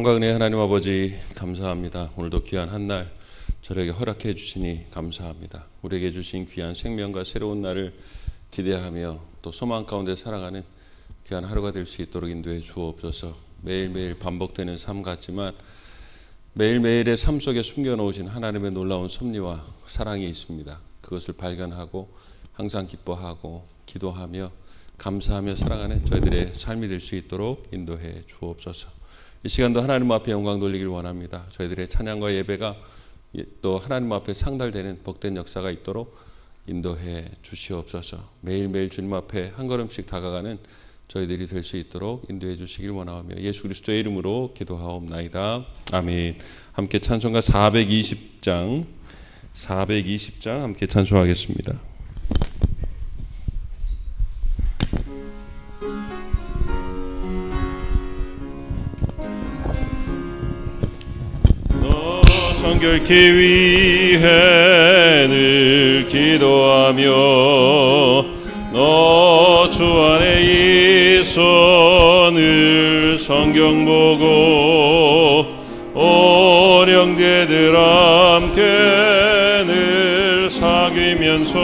사랑과 은혜 하나님 아버지 감사합니다. 오늘도 귀한 한 날 저에게 허락해 주시니 감사합니다. 우리에게 주신 귀한 생명과 새로운 날을 기대하며 또 소망 가운데 살아가는 귀한 하루가 될 수 있도록 인도해 주옵소서. 매일매일 반복되는 삶 같지만 매일매일의 삶 속에 숨겨 놓으신 하나님의 놀라운 섭리와 사랑이 있습니다. 그것을 발견하고 항상 기뻐하고 기도하며 감사하며 살아가는 저희들의 삶이 될 수 있도록 인도해 주옵소서. 이 시간도 하나님 앞에 영광 돌리길 원합니다. 저희들의 찬양과 예배가 또 하나님 앞에 상달되는 복된 역사가 있도록 인도해 주시옵소서. 매일매일 주님 앞에 한 걸음씩 다가가는 저희들이 될 수 있도록 인도해 주시길 원하며 예수 그리스도의 이름으로 기도하옵나이다. 아멘. 함께 찬송가 420장 420장 함께 찬송하겠습니다. 성결케 위해 늘 기도하며 너 주 안에 있어 늘 성경 보고 온 형제들 함께 늘 사귀면서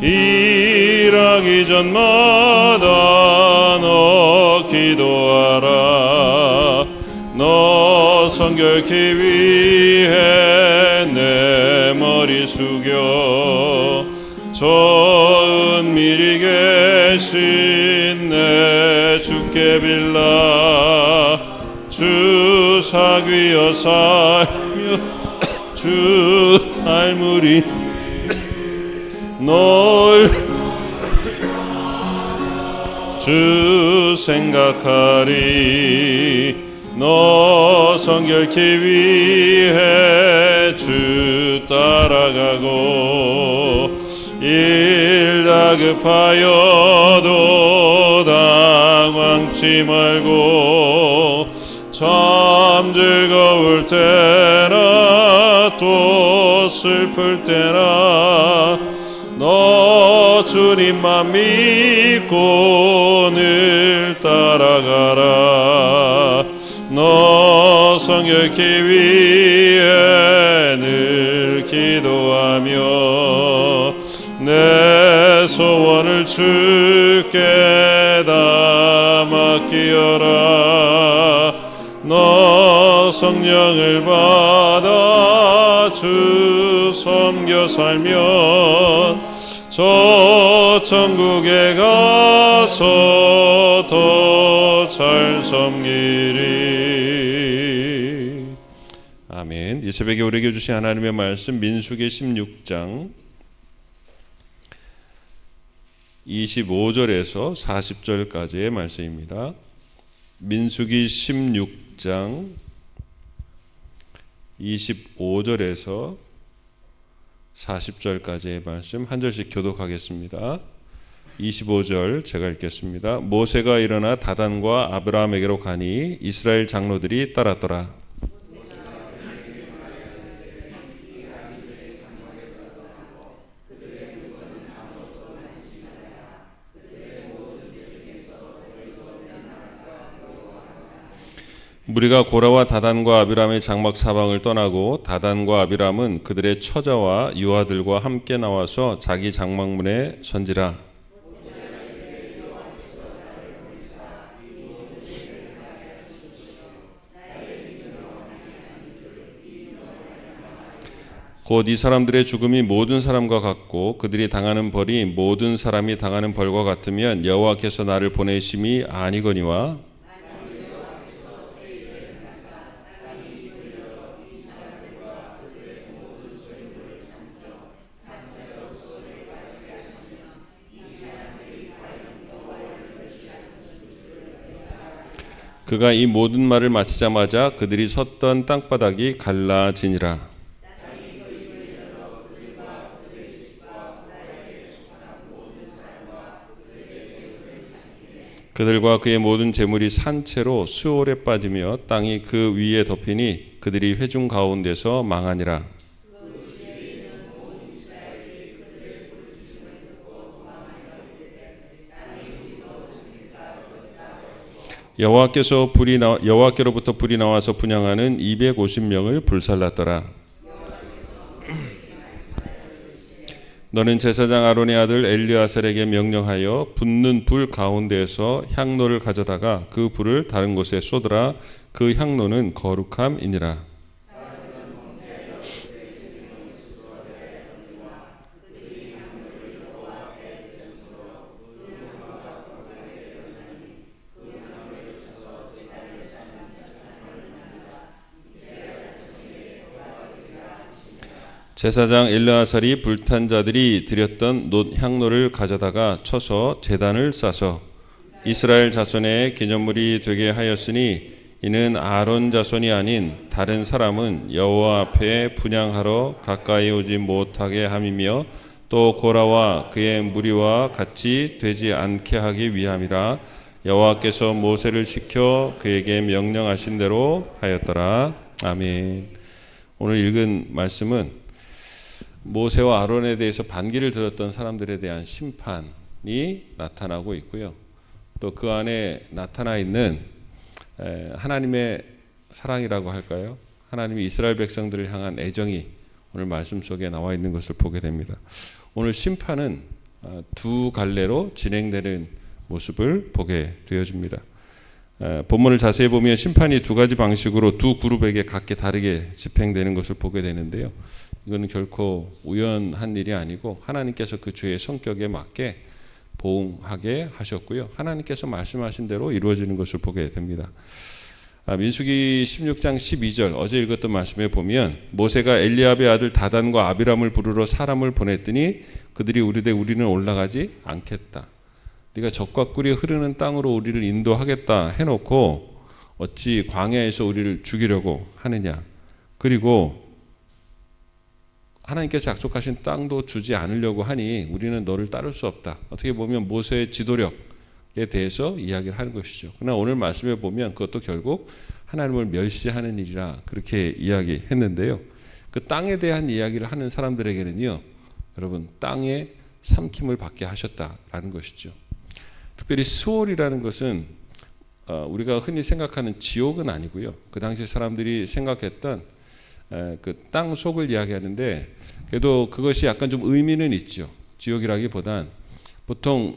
일하기 전마다 너 기도하라 너 성결케 위해 내 머리 숙여 저 은밀히 계신 내 주께 빌라 주 사귀어 살며 주 닮으리 널 주 생각하리 너 성결케 위해 주 따라가고 일 다급하여도 당황치 말고 참 즐거울 때나 또 슬플 때나 너 주님만 믿고 늘 따라가라 너 성결케 위해 늘 기도하며 내 소원을 주께 다 맡기어라. 너 성령을 받아 주 섬겨 살면 저 천국에 가서 더 잘 섬기리 이 새벽에 우리에게 주신 하나님의 말씀 민수기 16장 25절에서 40절까지의 말씀입니다. 민수기 16장 25절에서 40절까지의 말씀 한 절씩 교독하겠습니다. 25절 제가 읽겠습니다. 모세가 일어나 다단과 아브라함에게로 가니 이스라엘 장로들이 따랐더라. 무리가 고라와 다단과 아비람의 장막 사방을 떠나고 다단과 아비람은 그들의 처자와 유아들과 함께 나와서 자기 장막문에 선지라. 곧이 사람들의 죽음이 모든 사람과 같고 그들이 당하는 벌이 모든 사람이 당하는 벌과 같으면 여호와께서 나를 보내심이 아니거니와 그가 이 모든 말을 마치자마자 그들이 섰던 땅바닥이 갈라지니라. 그들과 그의 모든 재물이 산채로 수월에 빠지며 땅이 그 위에 덮이니 그들이 회중 가운데서 망하니라. 여호와께서 불이 나 여호와께로부터 불이 나와서 분양하는 250명을 불살랐더라. 너는 제사장 아론의 아들 엘리아셀에게 명령하여 붙는 불 가운데에서 향로를 가져다가 그 불을 다른 곳에 쏟으라. 그 향로는 거룩함이니라. 제사장 엘르아살이 불탄 자들이 드렸던 놋 향로를 가져다가 쳐서 제단을 싸서 이스라엘 자손의 기념물이 되게 하였으니 이는 아론 자손이 아닌 다른 사람은 여호와 앞에 분양하러 가까이 오지 못하게 함이며 또 고라와 그의 무리와 같이 되지 않게 하기 위함이라 여호와께서 모세를 시켜 그에게 명령하신 대로 하였더라 아멘. 오늘 읽은 말씀은 모세와 아론에 대해서 반기를 들었던 사람들에 대한 심판이 나타나고 있고요. 또 그 안에 나타나 있는 하나님의 사랑이라고 할까요? 하나님이 이스라엘 백성들을 향한 애정이 오늘 말씀 속에 나와 있는 것을 보게 됩니다. 오늘 심판은 어, 두 갈래로 진행되는 모습을 보게 되어집니다. 본문을 자세히 보면 심판이 두 가지 방식으로 두 그룹에게 각기 다르게 집행되는 것을 보게 되는데요. 이거는 결코 우연한 일이 아니고 하나님께서 그 죄의 성격에 맞게 보응하게 하셨고요. 하나님께서 말씀하신 대로 이루어지는 것을 보게 됩니다. 아, 민수기 16장 12절 어제 읽었던 말씀에 보면 모세가 엘리압의 아들 다단과 아비람을 부르러 사람을 보냈더니 그들이 우리대 우리는 올라가지 않겠다. 네가 적과 꿀이 흐르는 땅으로 우리를 인도하겠다 해놓고 어찌 광야에서 우리를 죽이려고 하느냐. 그리고 하나님께서 약속하신 땅도 주지 않으려고 하니 우리는 너를 따를 수 없다. 어떻게 보면 모세의 지도력에 대해서 이야기를 하는 것이죠. 그러나 오늘 말씀에 보면 그것도 결국 하나님을 멸시하는 일이라 그렇게 이야기했는데요. 그 땅에 대한 이야기를 하는 사람들에게는요, 여러분 땅에 삼킴을 받게 하셨다라는 것이죠. 특별히 수월이라는 것은 어, 우리가 흔히 생각하는 지옥은 아니고요. 그 당시 사람들이 생각했던 그 땅 속을 이야기하는데 그래도 그것이 약간 좀 의미는 있죠. 지옥이라기보단 보통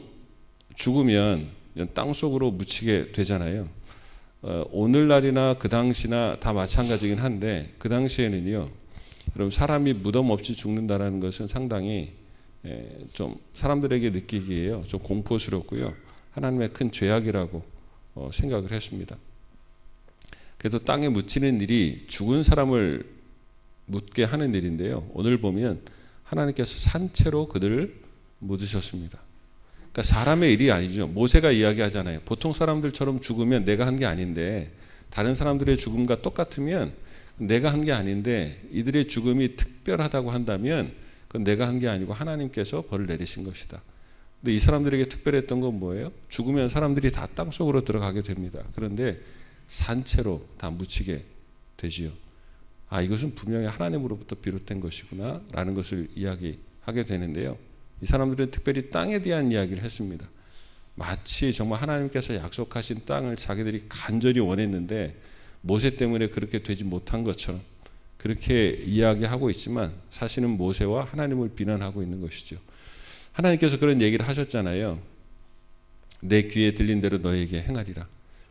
죽으면 땅 속으로 묻히게 되잖아요. 어, 오늘날이나 그 당시나 다 마찬가지긴 한데 그 당시에는요. 여러분 사람이 무덤 없이 죽는다라는 것은 상당히 에, 좀 사람들에게 느끼기에요. 좀 공포스럽고요. 하나님의 큰 죄악이라고 어, 생각을 했습니다. 그래서 땅에 묻히는 일이 죽은 사람을 묻게 하는 일인데요. 오늘 보면 하나님께서 산채로 그들을 묻으셨습니다. 그러니까 사람의 일이 아니죠. 모세가 이야기하잖아요. 보통 사람들처럼 죽으면 내가 한 게 아닌데 다른 사람들의 죽음과 똑같으면 내가 한 게 아닌데 이들의 죽음이 특별하다고 한다면 그건 내가 한 게 아니고 하나님께서 벌을 내리신 것이다. 근데 이 사람들에게 특별했던 건 뭐예요? 죽으면 사람들이 다 땅속으로 들어가게 됩니다. 그런데 산채로 다 묻히게 되지요. 아 이것은 분명히 하나님으로부터 비롯된 것이구나라는 것을 이야기하게 되는데요. 이 사람들은 특별히 땅에 대한 이야기를 했습니다. 마치 정말 하나님께서 약속하신 땅을 자기들이 간절히 원했는데 모세 때문에 그렇게 되지 못한 것처럼 그렇게 이야기하고 있지만 사실은 모세와 하나님을 비난하고 있는 것이죠. 하나님께서 그런 얘기를 하셨잖아요. 내 귀에 들린 대로 너에게 행하리라.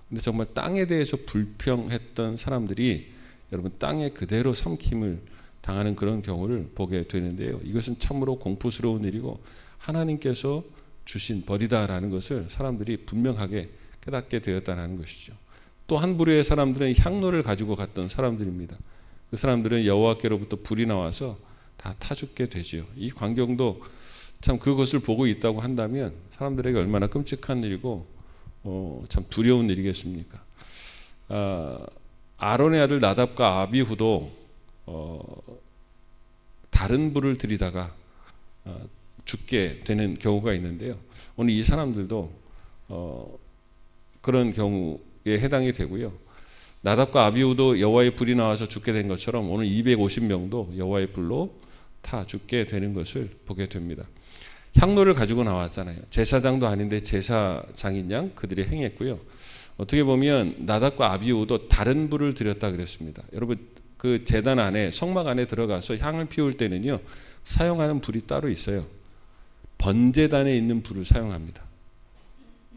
근데 정말 땅에 대해서 불평했던 사람들이 여러분 땅에 그대로 삼킴을 당하는 그런 경우를 보게 되는데요. 이것은 참으로 공포스러운 일이고 하나님께서 주신 벌이다라는 것을 사람들이 분명하게 깨닫게 되었다는 것이죠. 또 한 부류의 사람들은 향로를 가지고 갔던 사람들입니다. 그 사람들은 여호와께로부터 불이 나와서 다 타죽게 되지요. 이 광경도 참 그것을 보고 있다고 한다면 사람들에게 얼마나 끔찍한 일이고 어, 참 두려운 일이겠습니까? 아, 아론의 아들 나답과 아비후도 어, 다른 불을 들이다가 어, 죽게 되는 경우가 있는데요. 오늘 이 사람들도 어, 그런 경우에 해당이 되고요. 나답과 아비후도 여호와의 불이 나와서 죽게 된 것처럼 오늘 250명도 여호와의 불로 타 죽게 되는 것을 보게 됩니다. 향로를 가지고 나왔잖아요. 제사장도 아닌데 제사장인 양 그들이 행했고요. 어떻게 보면 나답과 아비우도 다른 불을 드렸다 그랬습니다. 여러분 그 제단 안에 성막 안에 들어가서 향을 피울 때는요 사용하는 불이 따로 있어요. 번제단에 있는 불을 사용합니다.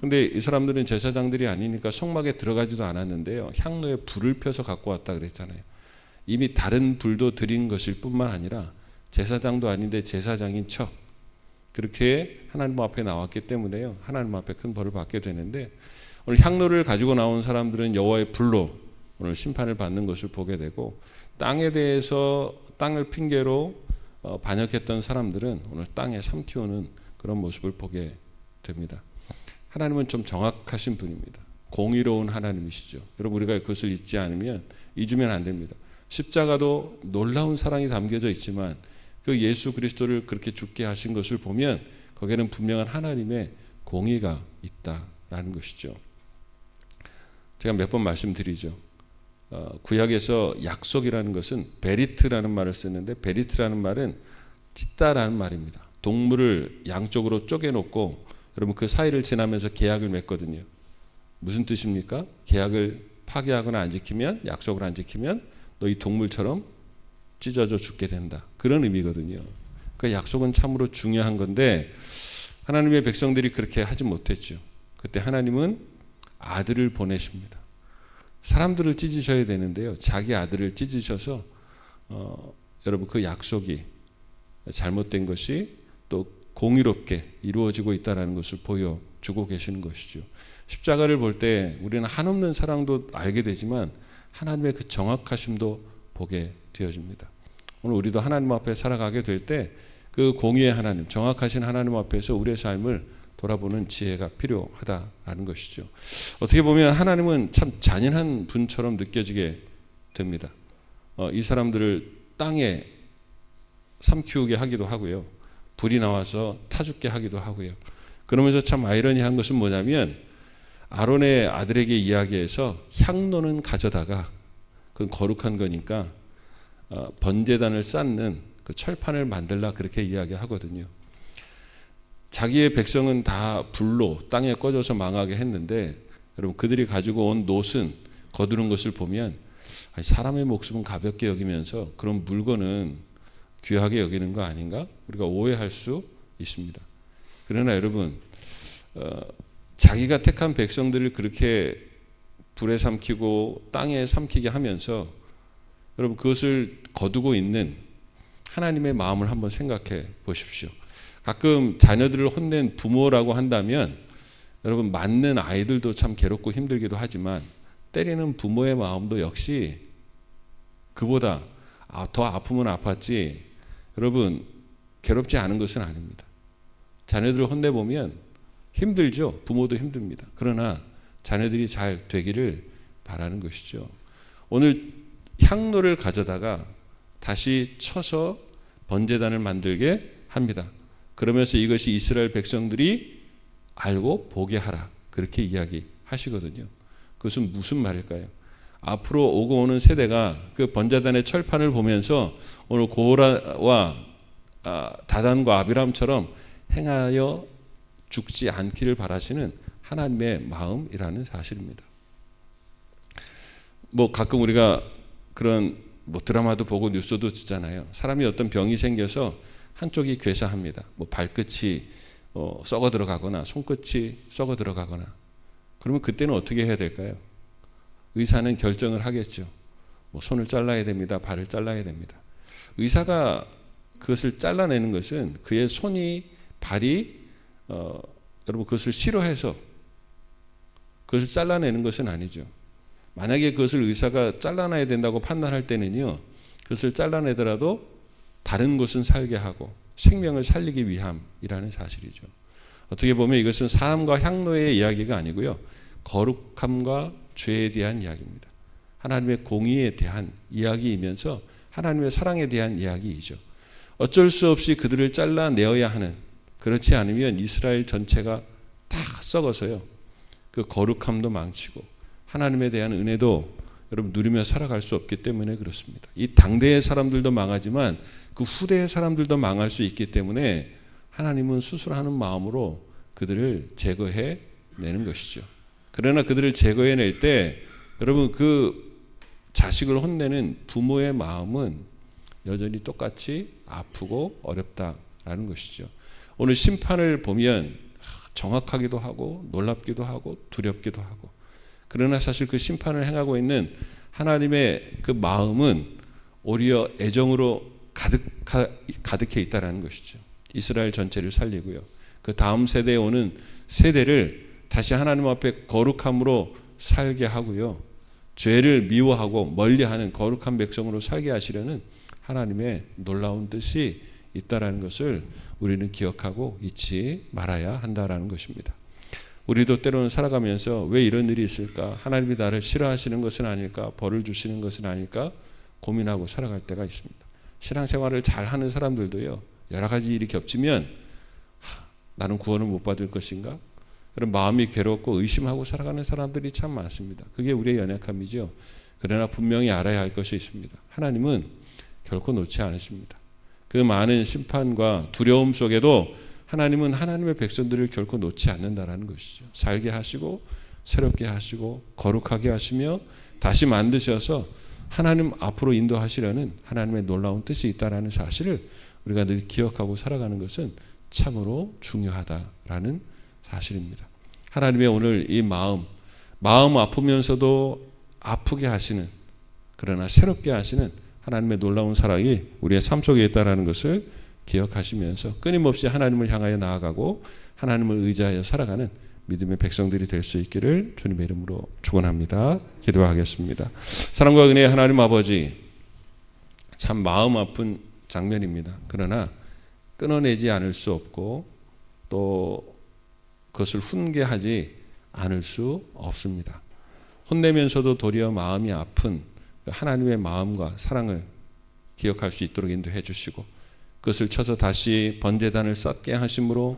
근데 이 사람들은 제사장들이 아니니까 성막에 들어가지도 않았는데요. 향로에 불을 펴서 갖고 왔다 그랬잖아요. 이미 다른 불도 드린 것일 뿐만 아니라 제사장도 아닌데 제사장인 척 그렇게 하나님 앞에 나왔기 때문에요. 하나님 앞에 큰 벌을 받게 되는데 오늘 향로를 가지고 나온 사람들은 여호와의 불로 오늘 심판을 받는 것을 보게 되고 땅에 대해서 땅을 핑계로 어, 반역했던 사람들은 오늘 땅에 삼키우는 그런 모습을 보게 됩니다. 하나님은 좀 정확하신 분입니다. 공의로운 하나님이시죠. 여러분 우리가 그것을 잊지 않으면 잊으면 안 됩니다. 십자가도 놀라운 사랑이 담겨져 있지만 그 예수 그리스도를 그렇게 죽게 하신 것을 보면 거기에는 분명한 하나님의 공의가 있다라는 것이죠. 제가 몇 번 말씀드리죠. 어, 구약에서 약속이라는 것은 베리트라는 말을 쓰는데 베리트라는 말은 찢다라는 말입니다. 동물을 양쪽으로 쪼개놓고 여러분 그 사이를 지나면서 계약을 맺거든요. 무슨 뜻입니까? 계약을 파기하거나 안 지키면 약속을 안 지키면 너 이 동물처럼 찢어져 죽게 된다. 그런 의미거든요. 그 약속은 참으로 중요한 건데 하나님의 백성들이 그렇게 하지 못했죠. 그때 하나님은 아들을 보내십니다. 사람들을 찢으셔야 되는데요. 자기 아들을 찢으셔서 어, 여러분 그 약속이 잘못된 것이 또 공의롭게 이루어지고 있다라는 것을 보여주고 계시는 것이죠. 십자가를 볼 때 우리는 한없는 사랑도 알게 되지만 하나님의 그 정확하심도 보게 되어집니다. 오늘 우리도 하나님 앞에 살아가게 될 때 그 공의의 하나님, 정확하신 하나님 앞에서 우리의 삶을 돌아보는 지혜가 필요하다라는 것이죠. 어떻게 보면 하나님은 참 잔인한 분처럼 느껴지게 됩니다. 어, 이 사람들을 땅에 삼키우게 하기도 하고요. 불이 나와서 타 죽게 하기도 하고요. 그러면서 참 아이러니한 것은 뭐냐면 아론의 아들에게 이야기해서 향로는 가져다가 그건 거룩한 거니까 어, 번제단을 쌓는 그 철판을 만들라 그렇게 이야기하거든요. 자기의 백성은 다 불로 땅에 꺼져서 망하게 했는데 여러분 그들이 가지고 온 노슨 거두는 것을 보면 사람의 목숨은 가볍게 여기면서 그런 물건은 귀하게 여기는 거 아닌가 우리가 오해할 수 있습니다. 그러나 여러분 어, 자기가 택한 백성들을 그렇게 불에 삼키고 땅에 삼키게 하면서 여러분 그것을 거두고 있는 하나님의 마음을 한번 생각해 보십시오. 가끔 자녀들을 혼낸 부모라고 한다면 여러분 맞는 아이들도 참 괴롭고 힘들기도 하지만 때리는 부모의 마음도 역시 그보다 아, 더 아프면 아팠지 여러분 괴롭지 않은 것은 아닙니다. 자녀들을 혼내 보면 힘들죠. 부모도 힘듭니다. 그러나 자녀들이 잘 되기를 바라는 것이죠. 오늘 향로를 가져다가 다시 쳐서 번제단을 만들게 합니다. 그러면서 이것이 이스라엘 백성들이 알고 보게 하라. 그렇게 이야기하시거든요. 그것은 무슨 말일까요? 앞으로 오고 오는 세대가 그 번제단의 철판을 보면서 오늘 고라와 아, 다단과 아비람처럼 행하여 죽지 않기를 바라시는 하나님의 마음이라는 사실입니다. 뭐 가끔 우리가 그런 뭐 드라마도 보고 뉴스도 듣잖아요. 사람이 어떤 병이 생겨서 한쪽이 괴사합니다. 뭐 발끝이 어, 썩어 들어가거나 손끝이 썩어 들어가거나 그러면 그때는 어떻게 해야 될까요? 의사는 결정을 하겠죠. 뭐 손을 잘라야 됩니다. 발을 잘라야 됩니다. 의사가 그것을 잘라내는 것은 그의 손이 발이 어, 여러분 그것을 싫어해서 그것을 잘라내는 것은 아니죠. 만약에 그것을 의사가 잘라내야 된다고 판단할 때는요, 그것을 잘라내더라도 다른 곳은 살게 하고 생명을 살리기 위함이라는 사실이죠. 어떻게 보면 이것은 사람과 향로의 이야기가 아니고요, 거룩함과 죄에 대한 이야기입니다. 하나님의 공의에 대한 이야기이면서 하나님의 사랑에 대한 이야기이죠. 어쩔 수 없이 그들을 잘라내어야 하는 그렇지 않으면 이스라엘 전체가 다 썩어서요. 그 거룩함도 망치고 하나님에 대한 은혜도 여러분 누리며 살아갈 수 없기 때문에 그렇습니다. 이 당대의 사람들도 망하지만 그 후대의 사람들도 망할 수 있기 때문에 하나님은 수술하는 마음으로 그들을 제거해 내는 것이죠. 그러나 그들을 제거해 낼 때 여러분 그 자식을 혼내는 부모의 마음은 여전히 똑같이 아프고 어렵다라는 것이죠. 오늘 심판을 보면 정확하기도 하고 놀랍기도 하고 두렵기도 하고 그러나 사실 그 심판을 행하고 있는 하나님의 그 마음은 오히려 애정으로 가득 가득해 있다라는 것이죠. 이스라엘 전체를 살리고요. 그 다음 세대에 오는 세대를 다시 하나님 앞에 거룩함으로 살게 하고요. 죄를 미워하고 멀리하는 거룩한 백성으로 살게 하시려는 하나님의 놀라운 뜻이 있다라는 것을 우리는 기억하고 잊지 말아야 한다라는 것입니다. 우리도 때로는 살아가면서 왜 이런 일이 있을까? 하나님이 나를 싫어하시는 것은 아닐까? 벌을 주시는 것은 아닐까? 고민하고 살아갈 때가 있습니다. 신앙생활을 잘 하는 사람들도요. 여러 가지 일이 겹치면 하, 나는 구원을 못 받을 것인가? 그런 마음이 괴롭고 의심하고 살아가는 사람들이 참 많습니다. 그게 우리의 연약함이죠. 그러나 분명히 알아야 할 것이 있습니다. 하나님은 결코 놓지 않으십니다. 그 많은 심판과 두려움 속에도 하나님은 하나님의 백성들을 결코 놓지 않는다라는 것이죠. 살게 하시고 새롭게 하시고 거룩하게 하시며 다시 만드셔서 하나님 앞으로 인도하시려는 하나님의 놀라운 뜻이 있다라는 사실을 우리가 늘 기억하고 살아가는 것은 참으로 중요하다라는 사실입니다. 하나님의 오늘 이 마음, 마음 아프면서도 아프게 하시는 그러나 새롭게 하시는 하나님의 놀라운 사랑이 우리의 삶 속에 있다라는 것을 기억하시면서 끊임없이 하나님을 향하여 나아가고 하나님을 의지하여 살아가는 믿음의 백성들이 될 수 있기를 주님의 이름으로 축원합니다. 기도하겠습니다. 사랑과 은혜의 하나님 아버지 참 마음 아픈 장면입니다. 그러나 끊어내지 않을 수 없고 또 그것을 훈계하지 않을 수 없습니다. 혼내면서도 도리어 마음이 아픈 하나님의 마음과 사랑을 기억할 수 있도록 인도해 주시고 그것을 쳐서 다시 번제단을 쌓게 하심으로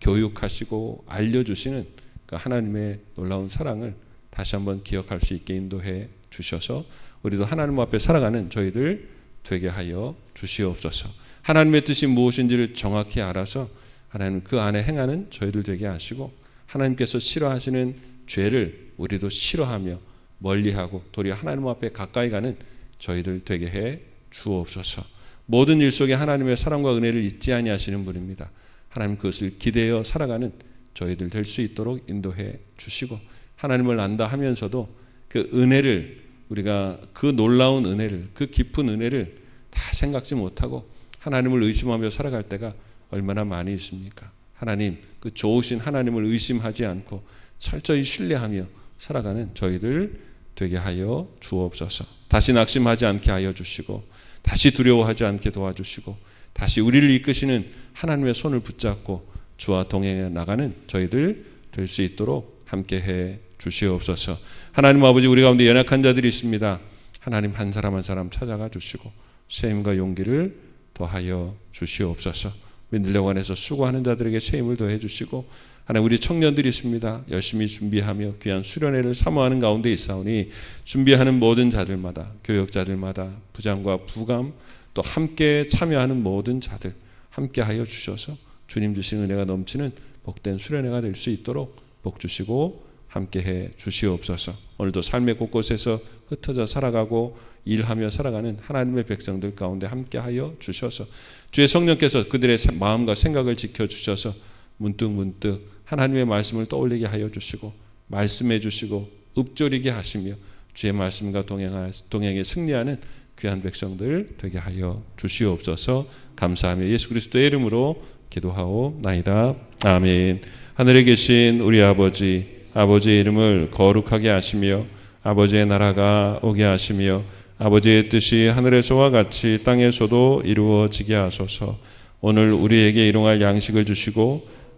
교육하시고 알려주시는 그 하나님의 놀라운 사랑을 다시 한번 기억할 수 있게 인도해 주셔서 우리도 하나님 앞에 살아가는 저희들 되게 하여 주시옵소서. 하나님의 뜻이 무엇인지를 정확히 알아서 하나님 그 안에 행하는 저희들 되게 하시고 하나님께서 싫어하시는 죄를 우리도 싫어하며 멀리하고 도리어 하나님 앞에 가까이 가는 저희들 되게 해 주옵소서. 모든 일 속에 하나님의 사랑과 은혜를 잊지 아니하시는 분입니다. 하나님 그것을 기대어 살아가는 저희들 될 수 있도록 인도해 주시고 하나님을 안다 하면서도 그 은혜를 우리가 그 놀라운 은혜를 그 깊은 은혜를 다 생각지 못하고 하나님을 의심하며 살아갈 때가 얼마나 많이 있습니까? 하나님 그 좋으신 하나님을 의심하지 않고 철저히 신뢰하며 살아가는 저희들 되게 하여 주옵소서. 다시 낙심하지 않게 하여 주시고 다시 두려워하지 않게 도와주시고 다시 우리를 이끄시는 하나님의 손을 붙잡고 주와 동행해 나가는 저희들 될 수 있도록 함께 해 주시옵소서. 하나님 아버지 우리 가운데 연약한 자들이 있습니다. 하나님 한 사람 한 사람 찾아가 주시고 셈과 용기를 더하여 주시옵소서. 민들레 관에서 수고하는 자들에게 새 힘을 더해 주시고 하나님 우리 청년들이 있습니다. 열심히 준비하며 귀한 수련회를 사모하는 가운데 있사오니 준비하는 모든 자들마다 교역자들마다 부장과 부감 또 함께 참여하는 모든 자들 함께 하여 주셔서 주님 주신 은혜가 넘치는 복된 수련회가 될 수 있도록 복 주시고 함께 해 주시옵소서. 오늘도 삶의 곳곳에서 흩어져 살아가고 일하며 살아가는 하나님의 백성들 가운데 함께 하여 주셔서 주의 성령께서 그들의 마음과 생각을 지켜 주셔서 문득 문득 하나님의 말씀을 떠올리게 하여 주시고 말씀해 주시고 읊조리게 하시며 주의 말씀과 동행해 승리하는 귀한 백성들 되게 하여 주시옵소서 감사하며 예수 그리스도의 이름으로 기도하옵나이다. 아멘. 하늘에 계신 우리 아버지 아버지의 이름을 거룩하게 하시며 아버지의 나라가 오게 하시며 아버지의 뜻이 하늘에서와 같이 땅에서도 이루어지게 하소서. 오늘 우리에게 일용할 양식을 주시고